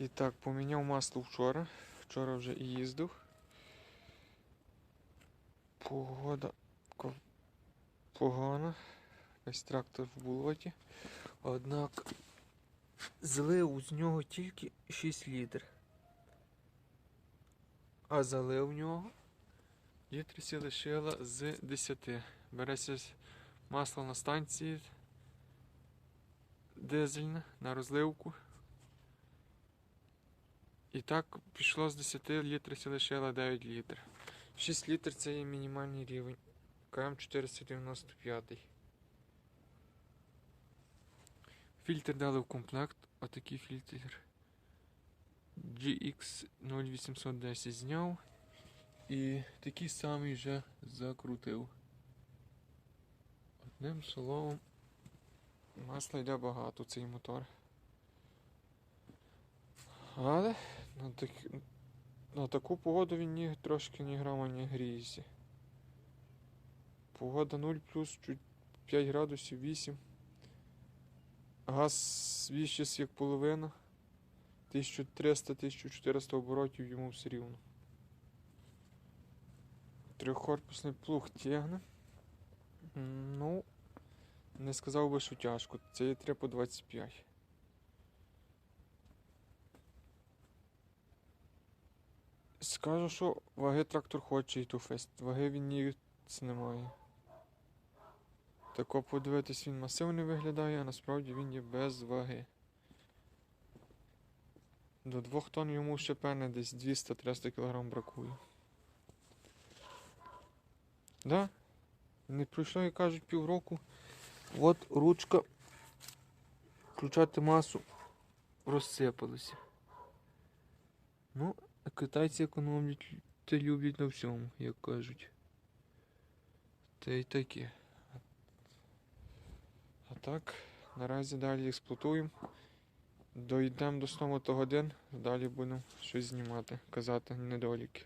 І так, поміняв масло вчора. Вчора вже і їздив. Погода погана. Весь трактор в болоті. Однак злив з нього тільки 6 літр. А залив в нього літрів лишила з 10. Береться масло на станції дизельне на розливку. І так пішло з 10 літрів лишила 9 літрів. 6 літрів це є мінімальний рівень. КМ 495. Фільтр дали в комплект. Отакий фільтр. GX 0810 зняв. І такий самий вже закрутив. Одним словом, масла йде багато цей мотор. Але на, так... на таку погоду він ні, трошки ні грама не гріється. Погода 0 плюс чуть 5 градусів 8. Газ свіщись як половина. 1300-1400 оборотів йому все рівно. Трьохкорпусний плуг тягне. Ну, не сказав би, що тяжко. Це є 3 по 25. Скажу, що ваги трактор хоче і ту фест. Ваги він ні не має. Тако подивитись він масивний виглядає, а насправді він є без ваги. До 2 тонн йому ще певне десь 200-300 кг бракує. Да? Не пройшло, як кажуть, півроку. От ручка. Включати масу розсипалася. Ну, китайці економлять та люблять на всьому, як кажуть. Та й таке. А так, наразі далі експлуатуємо. Дойдемо до 100 годин, далі будемо щось знімати, казати недоліки.